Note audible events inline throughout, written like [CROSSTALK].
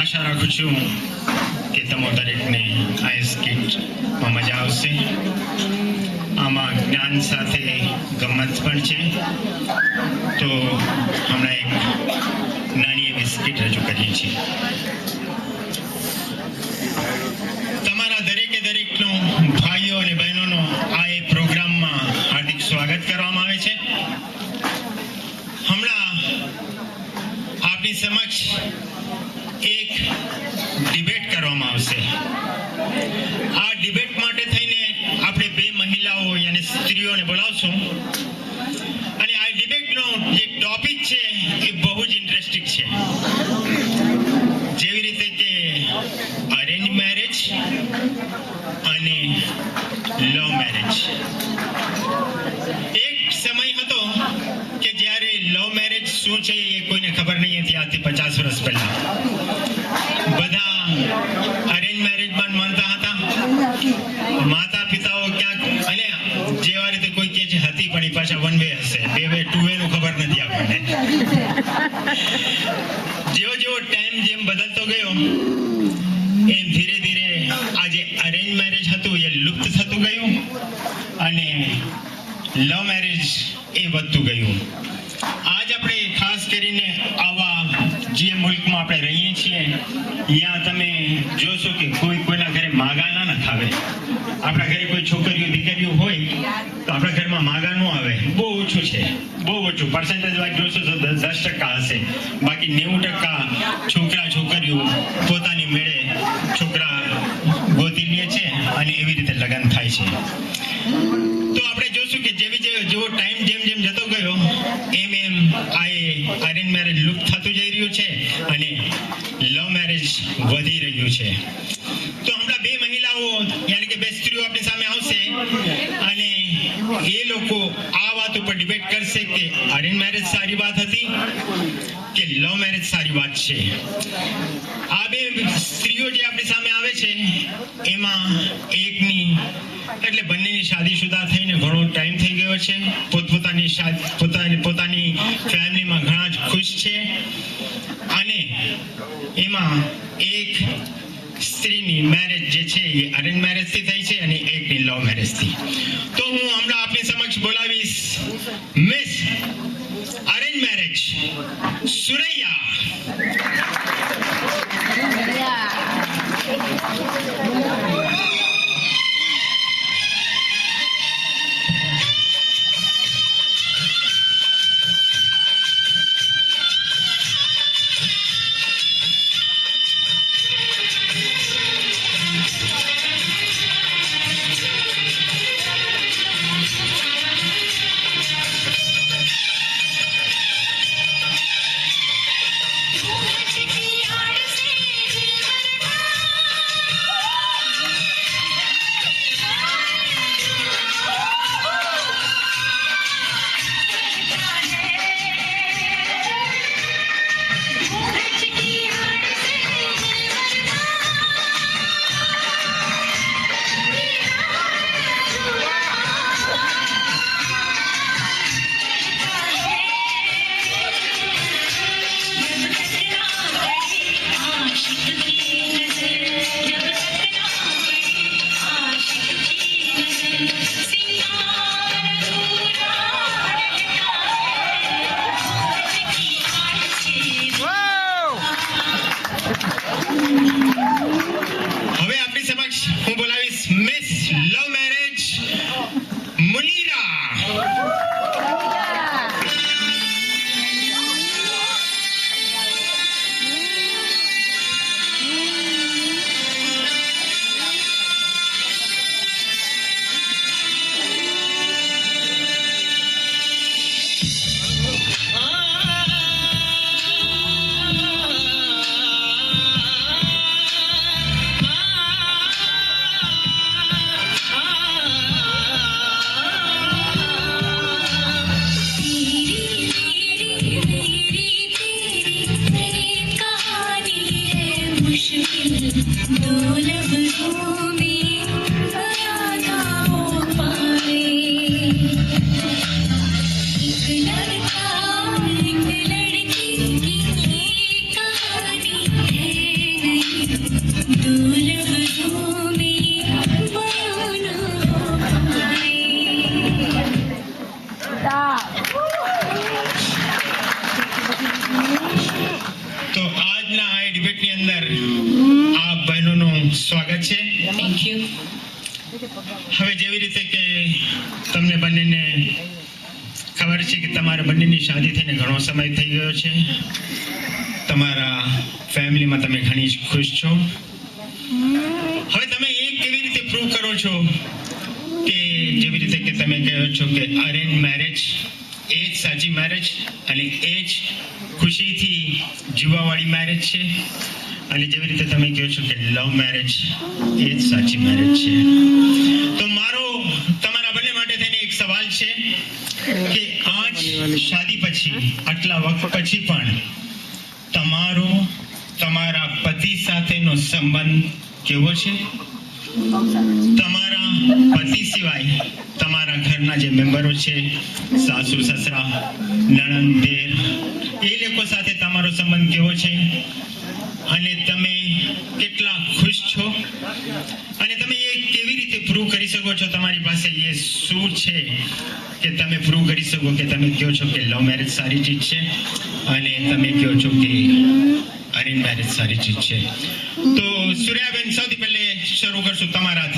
આશા રાખું છું કે તમે દરેકને આ સ્કીટમાં મજા આવશે. આમાં જ્ઞાન સાથે ગમત પણ છે. તો હમણાં એક નાની એવી સ્કીટ રજૂ કરીએ છીએ. તમારા દરેકે દરેકનો ભાઈઓ અને બહેનોનો આ એ પ્રોગ્રામમાં હાર્દિક સ્વાગત કરવામાં આવે છે. હમણાં આપની સમક્ષ એક ડિબેટ કરવામાં આવશે. આ ડિબેટ માટે થઈને આપણે બે મહિલાઓ અને સ્ત્રીઓને બોલાવશું અને આ ડિબેટનો જે ટોપિક છે એ બહુ જ ઇન્ટરેસ્ટિંગ છે જેવી રીતે કે અરેન્જ મેરેજ અને લવ મેરેજ એક સમય હતો કે જ્યારે લવ મેરેજ શું છે એ કોઈને ખબર નહીં હતી આજથી પચાસ વર્ષ પહેલા બધા અરેન્જ મેરેજમાં માનતા હતા માતા પિતાઓ ક્યાંક અને જેવા રીતે કોઈ કહે છે હતી પણ એ પાછા વન વે હશે બે વે ટુ વે નું ખબર નથી આપણને જેવો જેવો ટાઈમ જેમ બદલતો ગયો એમ ધીરે ધીરે આ જે અરેન્જ મેરેજ હતું એ લુપ્ત થતું ગયું અને લવ મેરેજ એ વધતું ગયું. આજ આપણે ખાસ કરીને આવા જે મુલ્કમાં આપણે રહીએ છીએ ત્યાં તમે જોશો કે કોઈ કોઈના ઘરે માગા ના ખાવે. આપણા ઘરે કોઈ છોકરીઓ, દીકરીઓ હોય, તો આપણા ઘરમાં માગા ન આવે. બહુ ઓછું છે. બહુ ઓછું. પર્સન્ટેજ વાઇઝ જોશો તો દસ ટકા હશે. બાકી નેવું ટકા છોકરા, છોકરીઓ પોતાની મેળે છોકરા અને એવી રીતે લગ્ન થાય છે. તો આપણે જોશું કે જેવી જેવો ટાઈમ જેમ જેમ જતો ગયો, એમ એમ આ અરેન્જ મેરેજ લુપ્ત થતું જઈ રહ્યું છે અને લવ મેરેજ વધી રહ્યું છે. તો હમણાં બે મહિલાઓ, યાની કે બે સ્ત્રીઓ આપણી સામે આવશે અને એ લોકો વાત ઉપર ડિબેટ કરશે કે અરેન્જ મેરેજ સારી વાત હતી કે લવ મેરેજ સારી વાત છે? આ બે સ્ત્રીઓ જે આપણી સામે આવે છે, એમાં એકની, એટલે બંનેની શાદીશુદા થઈને ઘણો ટાઈમ થઈ ગયો છે. પોતપોતાની પોતાની પોતાની ફેમિલીમાં ઘણા જ ખુશ છે. અને એમાં એક સ્ત્રીની મેરેજ જે છે એ અરેન્જ મેરેજથી થઈ છે અને એકની લવ મેરેજથી. તો હું હમણાં આપની સમક્ષ બોલાવીશ. Miss arrange marriage Suraiya. लड़का एक હવે જેવી રીતે કે તમને બંનેને ખબર છે કે તમારા બંનેની શાદી થઈને ઘણો સમય થઈ ગયો છે. તમારા ફેમિલીમાં તમે ઘણી જ ખુશ છો. હવે તમે એ કેવી રીતે પ્રૂવ કરો છો કે જેવી રીતે કે તમે કહો છો કે અરેન્જ મેરેજ એ જ સાચી મેરેજ અને એ જ ખુશીથી જીવાવાળી મેરેજ છે? અને જેવી રીતે તમે કહો છો કે લવ મેરેજ એ જ સાચી મેરેજ છે. તો મારો તમારા બંને માટે થઈને એક સવાલ છે કે આજ શાદી પછી, આટલા વખત પછી પણ તમારો, તમારા પતિ સાથેનો સંબંધ કેવો છે? તમારા પતિ સિવાય તમારા ઘરના જે મેમ્બરો છે, સાસુ, સસરા, નણંદ એ લોકો સાથે તમારો સંબંધ કેવો છે? અને તમે કેટલા ખુશ છો અને તમે એ કેવી રીતે પ્રૂવ કરી શકો છો તમારી પાસે એ શું છે કે તમે પ્રૂવ કરી શકો કે તમે કહો છો કે લવ મેરેજ સારી ચીજ છે અને તમે કહો છો કે અરેન્જ મેરેજ સારી ચીજ છે. તો સૂર્યાબેન, સૌથી પહેલે શરૂ કરશું તમારાથી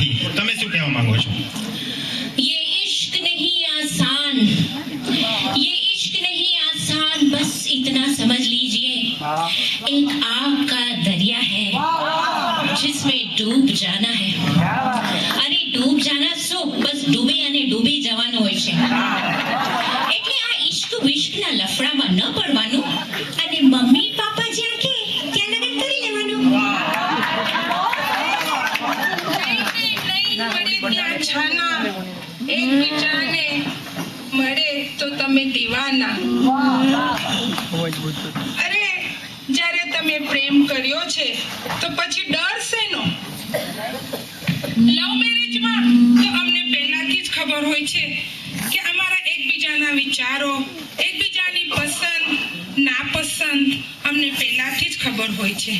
છે. એટલે આ ઈશ્ક વિશ્કના લફડામાં ન પડવાનું અને મમ્મી પાપા જ્યાં કે ત્યાં લગન કરી લેવાનું નહીં, નહીં, મળે ત્યાં છાના એકબીજાને મળે તો તમે દીવાના અરે જ્યારે તમે પ્રેમ કર્યો છે તો પછી ડર શેનો લવ મેરેજમાં તો અમને પહેલાથી જ ખબર હોય છે કે અમારા એકબીજાના વિચારો એકબીજાની પસંદ નાપસંદ અમને પહેલાથી જ ખબર હોય છે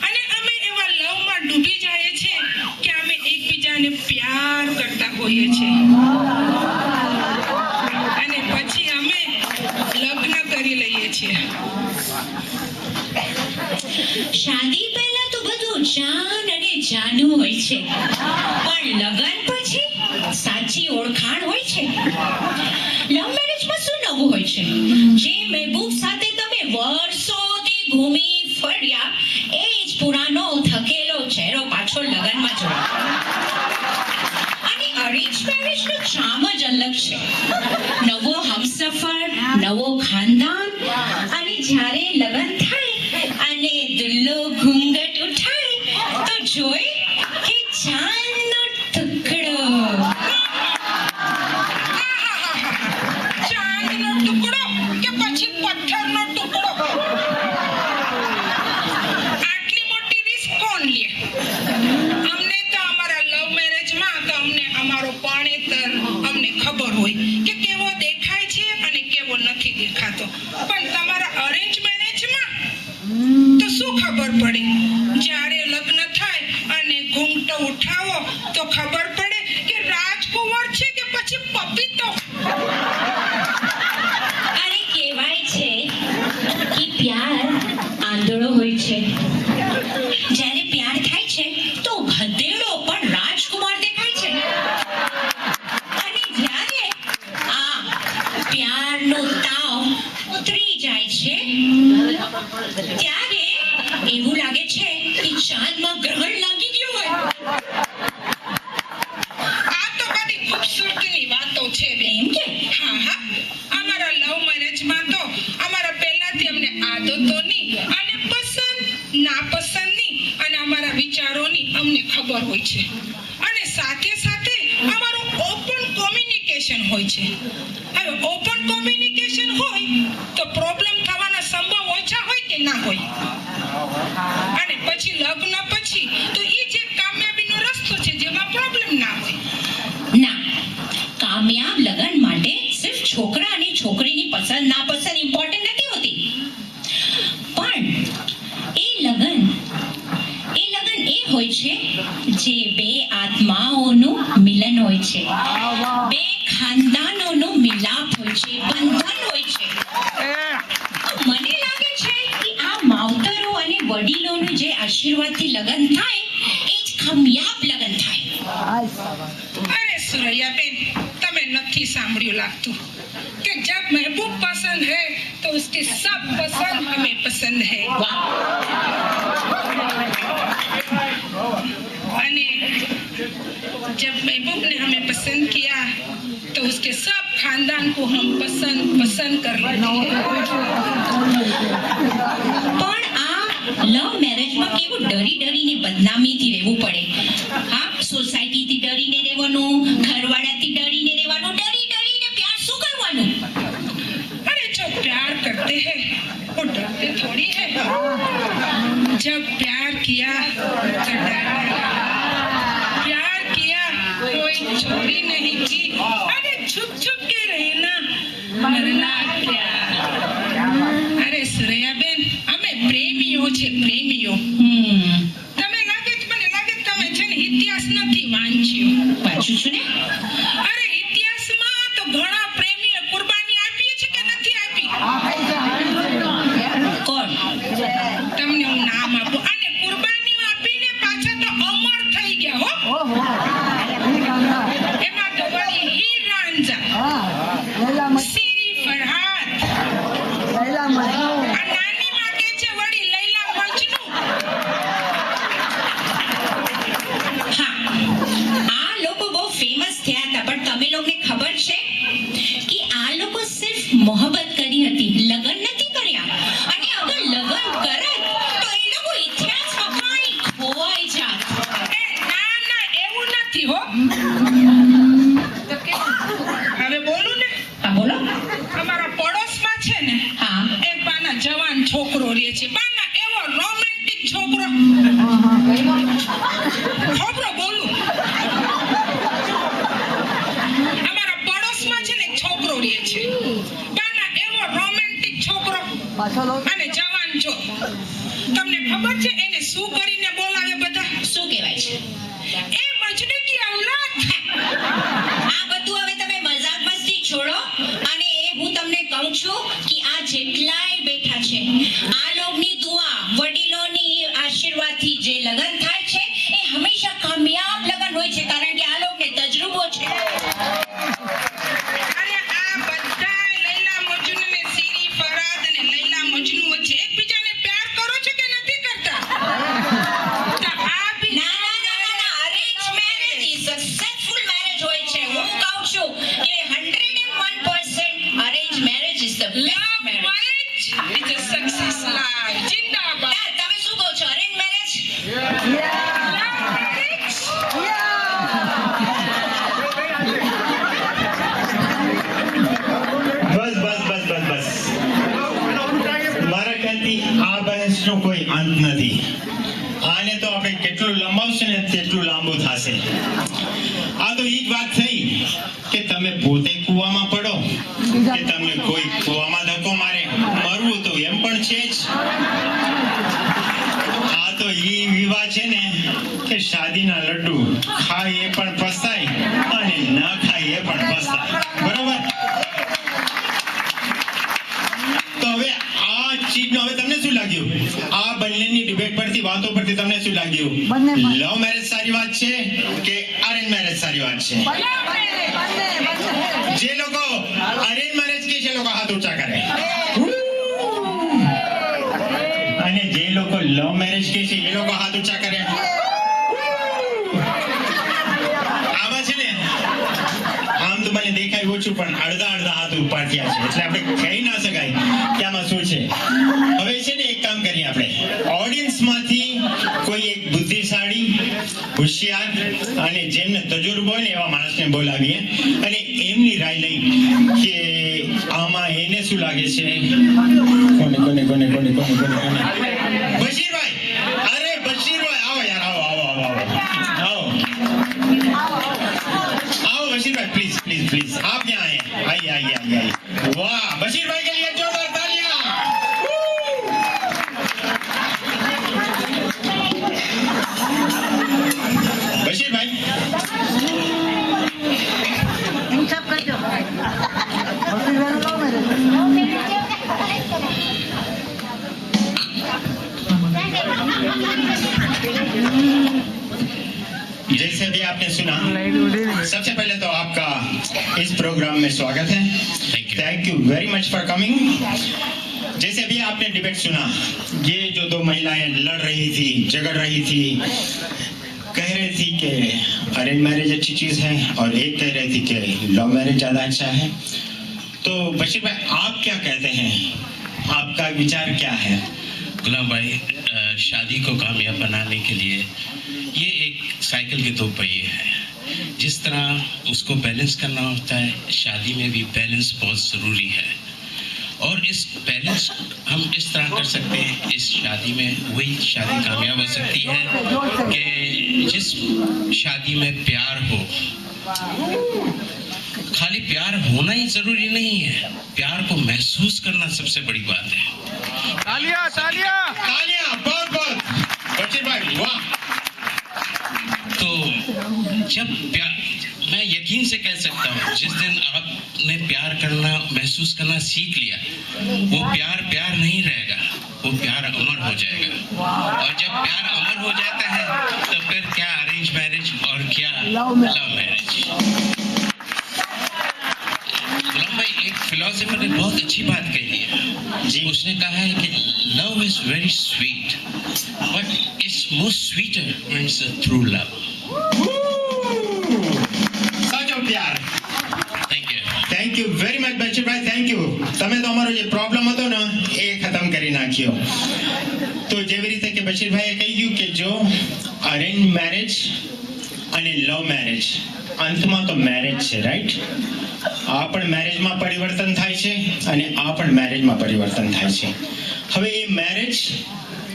અને અમે એવા લવમાં ડૂબી જઈએ છીએ કે અમે એકબીજાને પ્યાર કરતા હોઈએ છીએ અને પછી અમે લગ્ન કરી લઈએ છીએ. શાદી પહેલા તો બધું જાન અને જાનું હોય છે. પણ લગન પછી સાચી ઓળખાણ હોય છે. લવ મેરેજમાં શું નવું હોય છે? જે મહેબૂબ સાથે તમે વર્ષોથી ઘૂમી ફર્યા, એ જ પુરાનો થકેલો ચહેરો પાછો લગ્નમાં જોવા. જ્યારે લગન થાય અને દુલ્લો ઘૂંઘટ ઉઠાય, તો જોઈ કે ચાંદનો ટુકડો. પછી આટલી મોટી રિસ્ક કોણ લે? અમને તો અમારા લવ મેરેજમાં તો અમને અમારો પાણેતર અમને ખબર હોય કે કેવો દેખાય છે અને કેવો નથી દેખાતો. પણ તમારા સાથે સાથે અમારું ઓપન કોમ્યુનિકેશન હોય છે. હવે ઓપન કોમ્યુનિકેશન હોય તો પ્રોબ્લેમ થવાના સંભવ ઓછા હોય કે ના હોય? અને પછી લગ્ન પછી તો એ જે કામયાબીનો રસ્તો છે જેમાં પ્રોબ્લેમ ના હોય. ના. કામયાબ લગ્ન માટે સિર્ફ છોકરા અને છોકરીની પસંદ નાપસંદ લોકોને જે આશીર્વાદની લગન થાય એ જ ખમિયાબ લગન થાય અરે સુરૈયા બેન તમે નથી સાંભળ્યું લાગતું कि जब महबूब पसंद है तो उसकी सब पसंद हमें पसंद है। जब महबूब ने हमें पसंद किया तो उसके सब खानदान को हम पसंद पसंद कर रहे हैं। લવ મેરેજમાં કેવું ડરી ડરીને બદનામીથી રહેવું પડે? હા સોસાયટીથી ડરીને રહેવાનું ઘરવાળાથી ડરીને રહેવાનું ડરી ડરીને પ્યાર શું કરવાનું? અરે જો પ્યાર કરતે હે વો ડરતે થોડી હે. જબ પ્યાર કિયા તો ડર halo. Super છું, પણ અડધા અડધા હાથ ઉપાડ્યા છે. એટલે આપણે કહી ના શકાય કે આમાં શું છે. હવે છે ને એક કામ કરીએ આપણે. ઓડિયન્સમાંથી કોઈ એક બુદ્ધિશાળી, હોશિયાર અને જેમને તજુર્બો હોય ને એવા માણસને બોલાવીએ અને એમની રાય લઈ કે આમાં એને શું લાગે છે? કોને કોને કોને કોને કોને કોને કોને? जैसे भी आपने सुना। सबसे पहले तो आपका इस प्रोग्राम में स्वागत है। Thank you very much for coming जैसे भी आपने डिबेट सुना ये जो दो महिलाएँ लड़ रही थी झगड़ रही थी कह रही थी कि अरेंज मैरिज अच्छी चीज़ है। और एक कह रही थी कि लव मैरिज ज़्यादा अच्छा है। तो बशीर भाई आप क्या कहते हैं? आपका विचार क्या है? गुलाम भाई शादी को कामयाब बनाने के लिए, ये एक साइकिल के दो पहिए हैं। जिस तरह उसको बैलेंस करना होता है, शादी में भी बैलेंस बहुत ज़रूरी है। और इस बैलेंस हम इस तरह कर सकते हैं, इस शादी में वही शादी कामयाब हो सकती है कि जिस शादी में प्यार हो। खाली प्यार होना ही ज़रूरी नहीं है, प्यार को महसूस करना सबसे बड़ी बात है। तालिया तालिया। तालियाँ, बहुत बहुत। बशीर भाई, वाह। तो जब प्यार मैं यकीन से कह सकता हूँ, जिस दिन आपने प्यार करना, महसूस करना सीख लिया, वो प्यार प्यार नहीं रहेगा, वो प्यार अमर हो जाएगा। और जब प्यार अमर हो जाता है तो फिर क्या अरेंज मैरिज और क्या लव मैरिज भाई एक फिलोसफर ने बहुत अच्छी बात कही है। जी उसने कहा है कि love is very sweet but it's most sweeter when it's through love સાચો પ્યાર thank you thank you very much બચીરભાઈ thank you તમે તો અમારો જે પ્રોબ્લેમ હતો ને એ ખતમ કરી નાખ્યો તો જેવી રીતે કે બશીરભાઈએ કહ્યું કે જો અરેન્જ મેરેજ અને લવ મેરેજ અંતમાં તો મેરેજ છે રાઈટ આ પણ મેરેજમાં પરિવર્તન થાય છે અને આ પણ મેરેજમાં પરિવર્તન થાય છે. હવે એ મેરેજ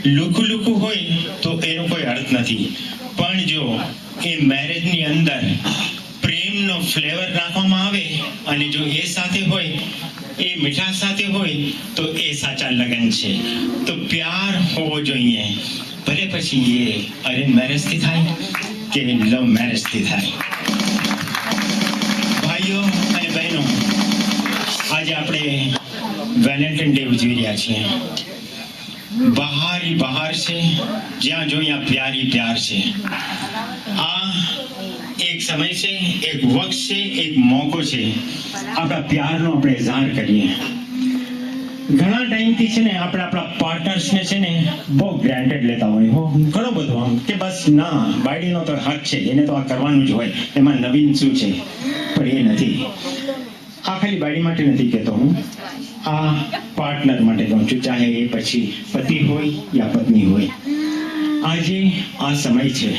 લુકું લુકું હોય તો એનો કોઈ અર્થ નથી. પણ જો એ મેરેજની અંદર પ્રેમનો ફ્લેવર રાખવામાં આવે અને જો એ સાથે હોય, એ મીઠાશ સાથે હોય, તો એ સાચા લગ્ન છે. તો પ્યાર હોવો જોઈએ. ભલે પછી એ અરેન્જ મેરેજથી થાય. કે લવ મેરેજથી થાય. ભાઈઓ અને બહેનો, આજે આપણે વેલેન્ટાઇન ડે ઉજવી રહ્યા છીએ. બહાર બહાર છે, જ્યાં જો ત્યાં પ્યારી પ્યાર છે. આ એક સમય છે, એક વખત છે, એક મોકો છે. આપણા પ્યારનો આપણે ઇઝહાર કરીએ ઘણા ટાઈમથી છે ને આપણે આપણા પાર્ટનર્સને છે ને બહુ ગ્રાન્ટેડ લેતા હોય, હો. ઘણો બધો આમ કે બસ ના, બાયડીનો તો હક છે, એને તો આ કરવાનું જ હોય. એમાં નવીન શું છે? પણ એ નથી. આ ખાલી બાયડી માટે નથી કહેતો હું. આ પાર્ટનર માટે કહું છું, ચાહે એ પછી પતિ હોય યા પત્ની હોય. આજે આ સમય છે.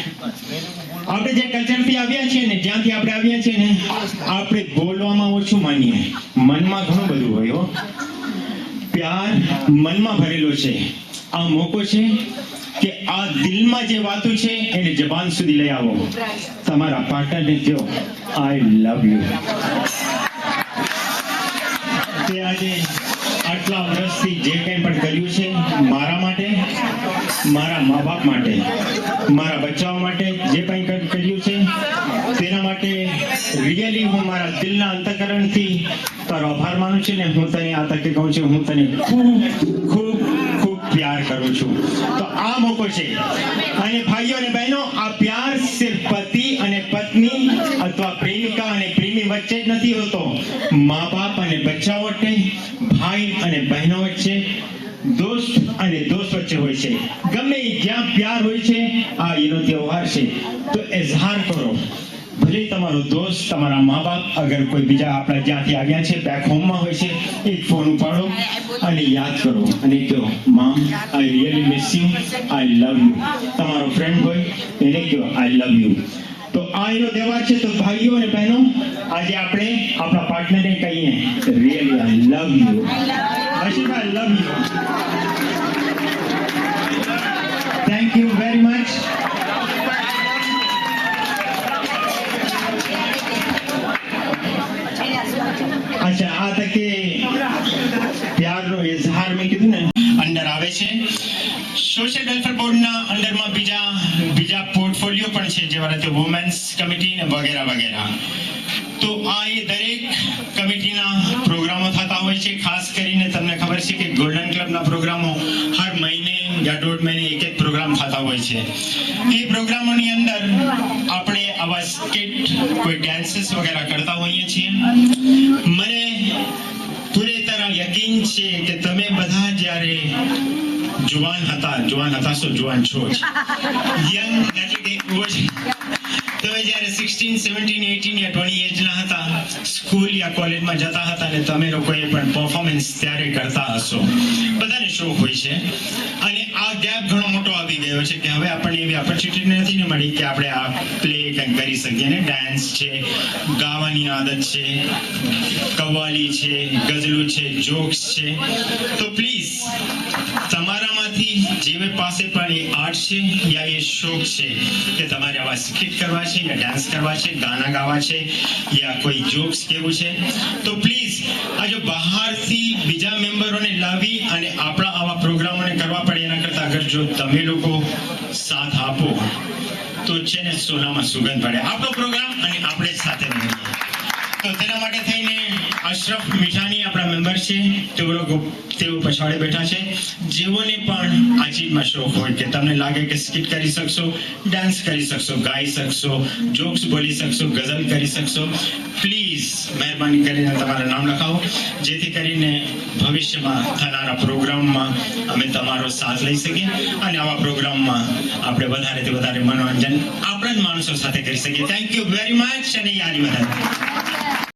આપણે જે કલ્ચરથી આવ્યા છીએ ને, જ્યાંથી આપણે આવ્યા છીએ ને, આપણે બોલવામાં ઓછું માનીએ. મનમાં ઘણું બધું હોય, હો. પ્યાર મનમાં ભરેલો છે. આ મોકો છે કે આ દિલમાં જે વાતો છે એને જબાન સુધી લઈ આવો. તમારા પાર્ટનરને કહો આઈ લવ યુ તે આજે આટલા વર્ષથી જે કંઈ પણ કર્યું છે મારા માટે, મારા મા બાપ માટે, મારા બચ્ચાઓ માટે જે કંઈ કર્યું છે રિયલી હું મારા દિલના અંતકરણથી તારો આભાર માનું છું ને હું તને આ તકે કહું છું, હું તને ખૂબ ખૂબ ખૂબ પ્યાર કરું છું. તો આ મોકો છે. અને ભાઈઓ અને બહેનો, આ પ્યાર સિર્ફ પતિ અને પત્ની અથવા પ્રેમિકા અને પ્રેમી વચ્ચે જ નથી હોતો. મા બાપ અને બચ્ચા વચ્ચે, ભાઈ અને બહેનો વચ્ચે, દોસ્ત અને દોસ્ત વચ્ચે હોય છે. ગમે જ્યાં પ્યાર હોય છે, આ એનો તહેવાર છે. તો એઝહાર કરો. ભલે તમારો દોસ્ત, તમારા મા બાપ અગર કોઈ બીજા આપણા જ્યાંથી આવ્યા છે બેક હોમમાં હોય છે, એક ફોન ઉપાડો અને યાદ કરો. અને કહો mom I really miss you I love you તમારો ફ્રેન્ડ હોય, એને કહો આઈ લવ યુ તો આ એનો તહેવાર છે, તો ભાઈઓ અને બહેનો, આજે આપણે આપણા પાર્ટનરને કહીએ really I love you I love you thank you very much છે જેવા રીતે વુમેન્સ કમિટી વગેરે વગેરે. તો આ એ દરેક કમિટીના પ્રોગ્રામો થતા હોય છે, ખાસ કરીને તમને ખબર છે કે ગોલ્ડન ક્લબના પ્રોગ્રામો હર મહિને યા દોઢ મહિને એક એક પ્રોગ્રામ થતા હોય છે. એ પ્રોગ્રામોની અંદર આપણે આવા સ્કેટ કોઈ ડાન્સીસ વગેરે કરતા હોઈએ છીએ. મને પૂરેતરા યકીન છે કે તમે બધા જ્યારે જુવાન [LAUGHS] હતા જુવાન હતા શું જુવાન છો યંગ એટલે કે તમે જ્યારે સિક્સટીન સેવન્ટીન એટીન યા ટ્વેન્ટી એજના હતા. સ્કૂલ યા કોલેજમાં જતા હતા ને તમે લોકોએ પણ પરફોર્મન્સ ત્યારે કરતા હશો. બધાને શોખ હોય છે. અને આ ગેપ ઘણો મોટો આવી ગયો છે કે હવે આપણને એવી ઓપોર્ચ્યુનિટી નથી ને મળી કે આપણે આ પ્લે કરી શકીએ. ને ડાન્સ છે, ગાવાની આદત છે કવાલી છે, ગઝલો છે જોક્સ છે. તો પ્લીઝ તમારામાંથી જેવે પાસે પણ એ આર્ટ છે યા એ શોખ છે કે તમારે આવા સ્કીટ કરવા છે યા ડાન્સ કરવા છે, ગાના ગાવા છે, યા કોઈ જોક્સ કેવું છે? તો પ્લીઝ આ જો બહારથી બીજા મેમ્બરોને લાવી અને આપણા આવા પ્રોગ્રામોને કરવા પડે એના કરતાં અગર જો તમે લોકો સાથ આપો, તો છે ને સોનામાં સુગંધ પડે. આપણો પ્રોગ્રામ અને આપણે સાથે તો તેના માટે અશરફ મીઠાની આપણા મેમ્બર છે. તેઓ તેઓ પછાડે બેઠા છે. જેઓને પણ આ ચીજમાં શોખ હોય કે તમને લાગે કે સ્કિટ કરી શકશો ડાન્સ કરી શકશો, ગાઈ શકશો જોક્સ બોલી શકશો, ગઝલ કરી શકશો પ્લીઝ મહેરબાની કરીને તમારું નામ લખાવો. જેથી કરીને ભવિષ્યમાં થનારા પ્રોગ્રામમાં અમે તમારો સાથ લઈ શકીએ અને આવા પ્રોગ્રામમાં આપણે વધારેથી વધારે મનોરંજન આપણા જ માણસો સાથે કરી શકીએ. થેન્ક યુ વેરી મચ અને યારી વધારે